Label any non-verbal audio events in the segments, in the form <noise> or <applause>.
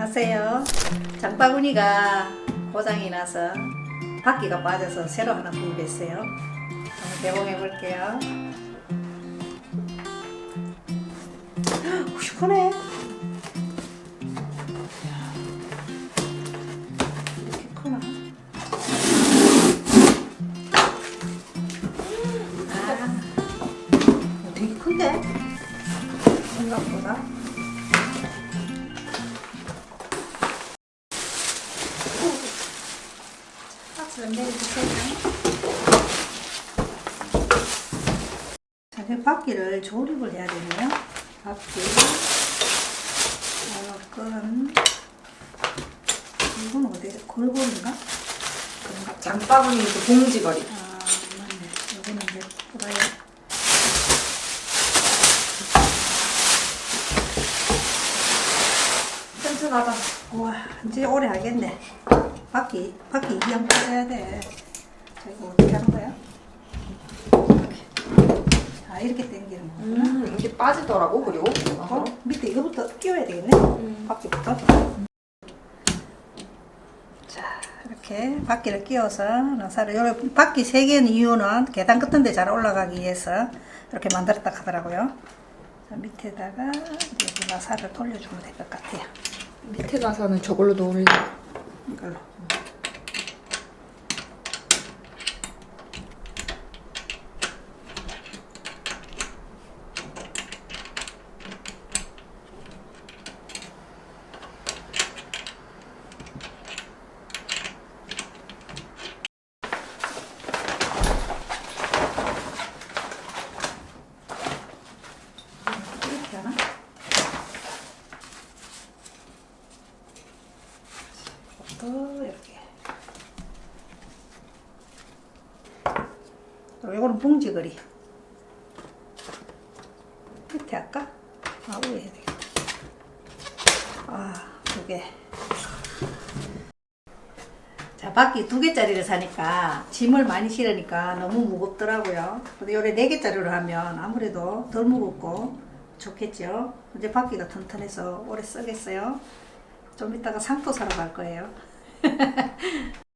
안녕하세요. 장바구니가 고장이 나서 바퀴가 빠져서 새로 하나 구입했어요. 한번 개봉해 볼게요. 시원해. 이렇게 크나? 아, 되게 큰데? 생각보다. 바퀴를 조립을 해야 되네요. 바퀴. 이건 이건 어디 골고루인가? 그런가? 봐. 장바구니 그 봉지거리. 아, 맞네. 이거는 이제 뽑아야. 튼튼하다. 와, 이제 오래 하겠네. 바퀴, 바퀴 이양 빠져야 돼. 자, 이거 어떻게 하는 거야? 이렇게. 아, 이렇게 당기는 거구나. 음, 이게 빠지더라고, 그리고. 어? 밑에 이거부터 끼워야 되겠네. 바퀴부터. 자, 이렇게 바퀴를 끼워서 나사를 요 바퀴 세 개는 이유는 계단 같은 데잘 올라가기 위해서 이렇게 만들었다 하더라고요. 자, 밑에다가 여기 나사를 돌려주면 될 것 같아요. 밑에 가서는 저걸로 넣을래. 이걸로. 이렇게 하나? 또 이렇게. 또 봉지거리. 끝에 할까? 아, 위에 해야 되겠다. 아, 두 개. 자, 바퀴 두 개짜리를 사니까 짐을 많이 실으니까 너무 무겁더라고요. 근데 요래 네 개짜리로 하면 아무래도 덜 무겁고 좋겠죠. 이제 바퀴가 튼튼해서 오래 쓰겠어요. 좀 이따가 상토 사러 갈 거예요. <laughs>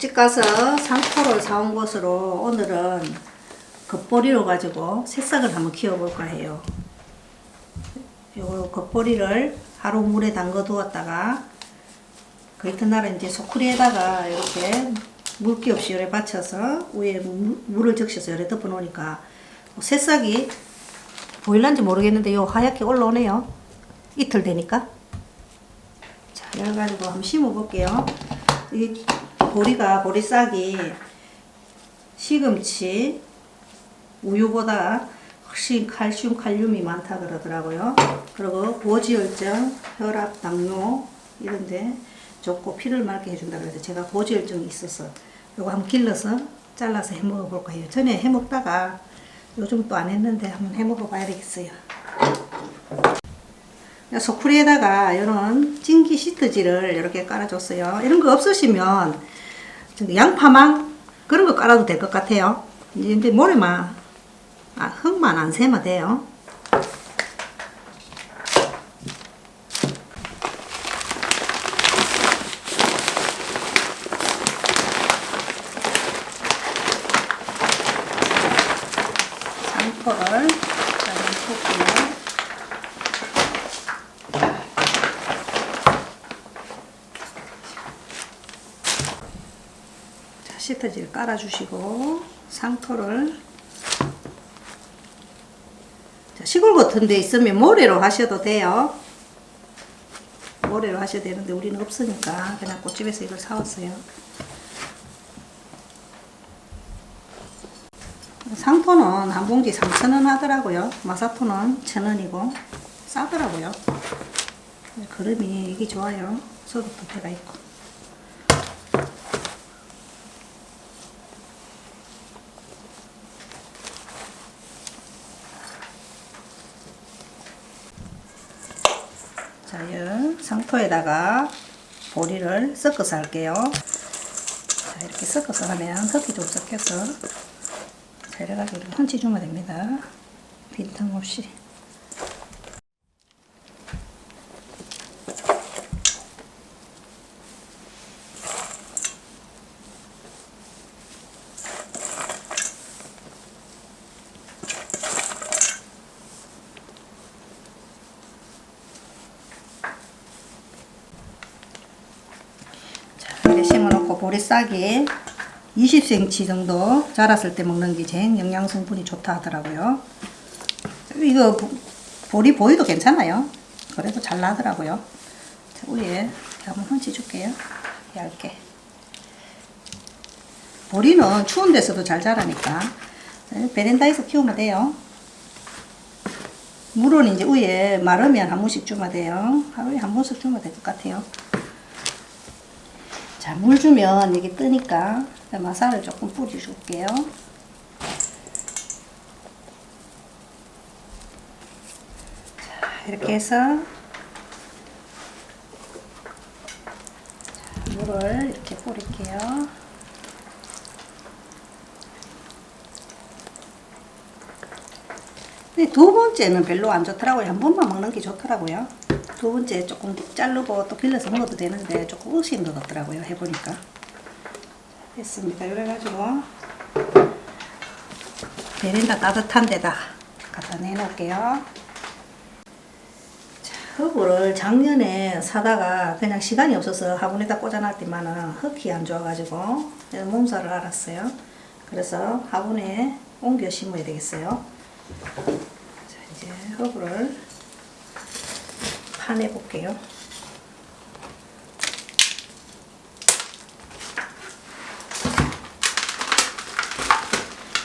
꽃집 가서 상토를 사온 것으로 오늘은 겉보리로 가지고 새싹을 한번 키워볼까 해요. 요 겉보리를 하루 물에 담궈 두었다가 그 이튿날은 이제 소쿠리에다가 이렇게 물기 없이 열에 받쳐서 위에 물- 물을 적셔서 열에 덮어 놓으니까 새싹이 보일란지 모르겠는데 요 하얗게 올라오네요. 이틀 되니까. 자, 이래가지고 한번 심어 볼게요. 이 보리가 보리싹이 시금치, 우유보다 훨씬 칼슘, 칼륨이 많다 그러더라고요. 그리고 고지혈증, 혈압, 당뇨 이런데 좋고 피를 맑게 해준다 그래서 제가 고지혈증이 있어서 이거 한번 길러서 잘라서 해 먹어볼 거예요. 전에 해 먹다가 요즘 또 안 했는데 한번 해 먹어봐야 되겠어요. 소쿠리에다가 이런 찜기 시트지를 이렇게 깔아줬어요. 이런 거 없으시면 양파망 그런 거 깔아도 될 것 같아요. 이제 모래만 아, 흙만 안 세면 돼요. 상포를 잘 섞고요. 자, 시트지를 깔아주시고 상토를 자, 시골 같은 데 있으면 모래로 하셔도 돼요. 모래로 하셔도 되는데 우리는 없으니까 그냥 꽃집에서 이걸 사왔어요. 상토는 한 봉지 3,000원 하더라고요. 마사토는 1,000원이고 싸더라고요. 그름이 이게 좋아요. 소득도 배가 있고. 자, 이 상 토에다가 보리를 섞어서 할게요. 자, 이렇게 섞어서 하면 흙이 좀 섞여서 자, 이래가지고 이렇게 얹혀주면 됩니다. 빈틈 없이. 자, 이렇게 심어놓고 보리싹이 20cm 정도 자랐을 때 먹는 게 제일 영양 성분이 좋다 하더라고요. 이거 보- 보리 보이도 괜찮아요. 그래도 잘 나더라고요. 자, 위에 한번 얹어 줄게요. 얇게. 보리는 추운 데서도 잘 자라니까 베란다에서 키우면 돼요. 물은 이제 위에 마르면 한 번씩 주면 돼요. 하루에 한 번씩 주면 될 것 같아요. 자, 물 주면 이게 뜨니까 마사를 조금 뿌려줄게요. 자, 이렇게 해서 자, 물을 이렇게 뿌릴게요. 두 번째는 별로 안 좋더라고요. 한 번만 먹는 게 좋더라고요. 두 번째 조금 자르고 또 길러서 먹어도 되는데 조금 으신 것 같더라고요. 해보니까. 됐습니다. 이래가지고 베란다 따뜻한 데다 갖다 내놓을게요. 자, 허브를 작년에 사다가 그냥 시간이 없어서 화분에다 꽂아놨더만은 흙이 안 좋아가지고 몸살을 알았어요. 그래서 화분에 옮겨 심어야 되겠어요. 자, 이제 허브를 파내 볼게요.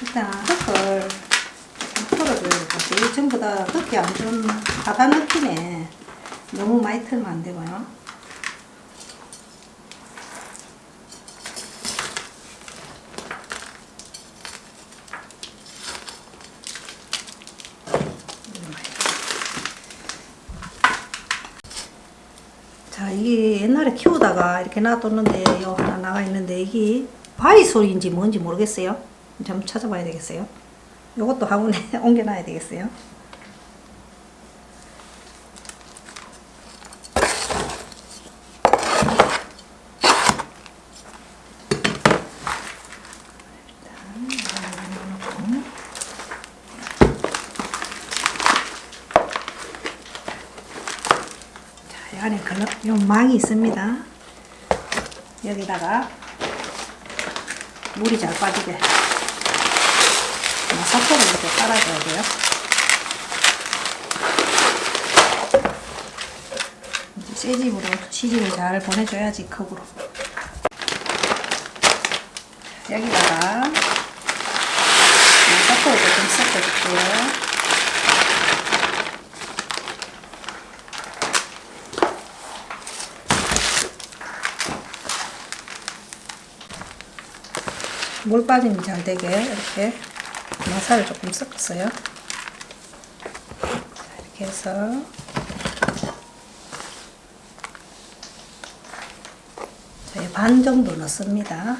일단 흙을 조금 털어줘야 될것 같아요. 이 전부 다 흙이 안 바다 느낌에 너무 많이 털면 안 되고요. 자, 이게 옛날에 키우다가 이렇게 놔뒀는데, 요 하나 나가 있는데, 이게 바위 소리인지 뭔지 모르겠어요. 좀 찾아봐야 되겠어요. 요것도 화분에 <laughs> 옮겨놔야 되겠어요. 자, 이 안에 걸러, 요 망이 있습니다. 여기다가 물이 잘 빠지게 사포를 이렇게 깔아줘야 돼요. 이제 새 집으로 시집을 잘 보내줘야지 컵으로. 여기다가 사포를 조금 섞어줄게요. 물 빠짐이 잘 되게 이렇게 마사를 조금 섞었어요. 자, 이렇게 해서 반 정도 넣습니다.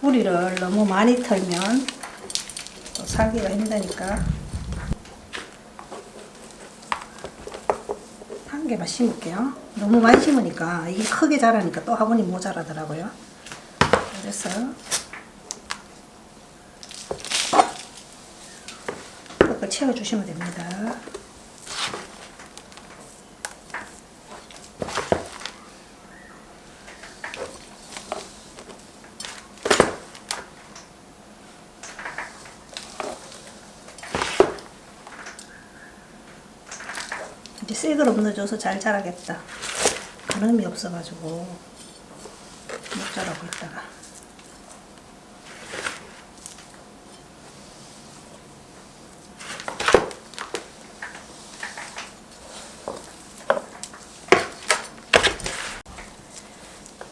뿌리를 너무 많이 털면 또 살기가 힘드니까 한 개만 심을게요. 너무 많이 심으니까 이게 크게 자라니까 또 화분이 모자라더라고요. 그래서 채워주시면 됩니다. 그릇 넣어줘서 잘 자라겠다. 가늠이 없어가지고 못 자라고 있다가.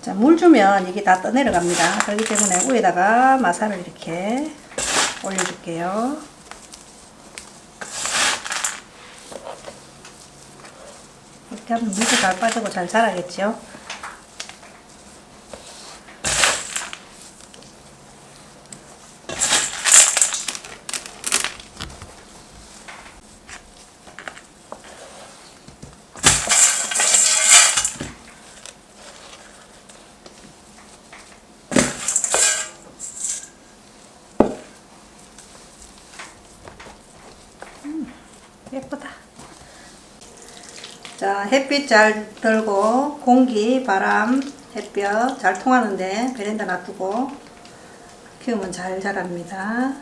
자, 물 주면 이게 다 떠내려갑니다. 그렇기 때문에 위에다가 마사를 이렇게 올려줄게요. 이렇게 하면 물도 잘 빠지고 잘 자라겠죠. 음, 예쁘다. 자, 햇빛 잘 들고 공기, 바람, 햇볕 잘 통하는데 베란다 놔두고 키우면 잘 자랍니다.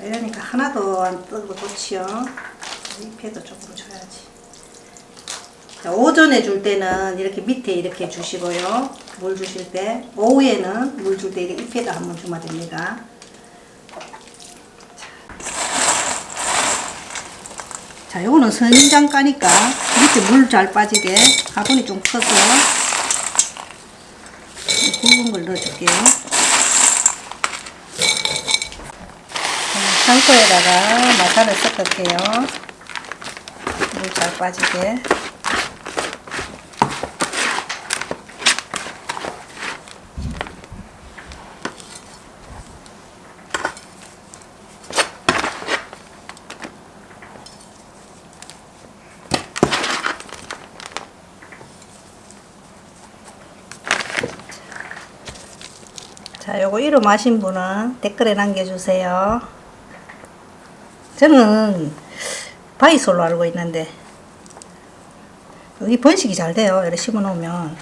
이러니까 하나도 안 뜨고 좋지요. 잎에도 조금 줘야지. 자, 오전에 줄 때는 이렇게 밑에 이렇게 주시고요. 물 주실 때. 오후에는 물 줄 때 이렇게 잎에다 한번 주면 됩니다. 자, 요거는 선인장 까니까 밑에 물 잘 빠지게 화분이 좀 커서 이 굵은 걸 넣어줄게요. 자, 창고에다가 마사를 섞을게요. 물 잘 빠지게. 자, 요거 이름 아신 분은 댓글에 남겨주세요. 저는 바이솔로 알고 있는데, 여기 번식이 잘 돼요. 이렇게 심어 놓으면.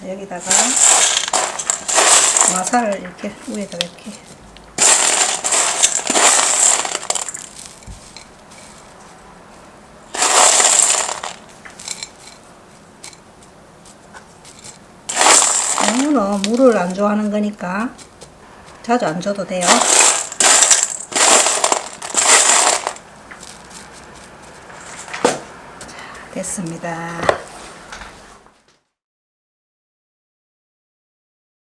자, 여기다가 마사를 이렇게 위에다 이렇게. 이거는 물을 안 좋아하는 거니까 자주 안 줘도 돼요. 자, 됐습니다.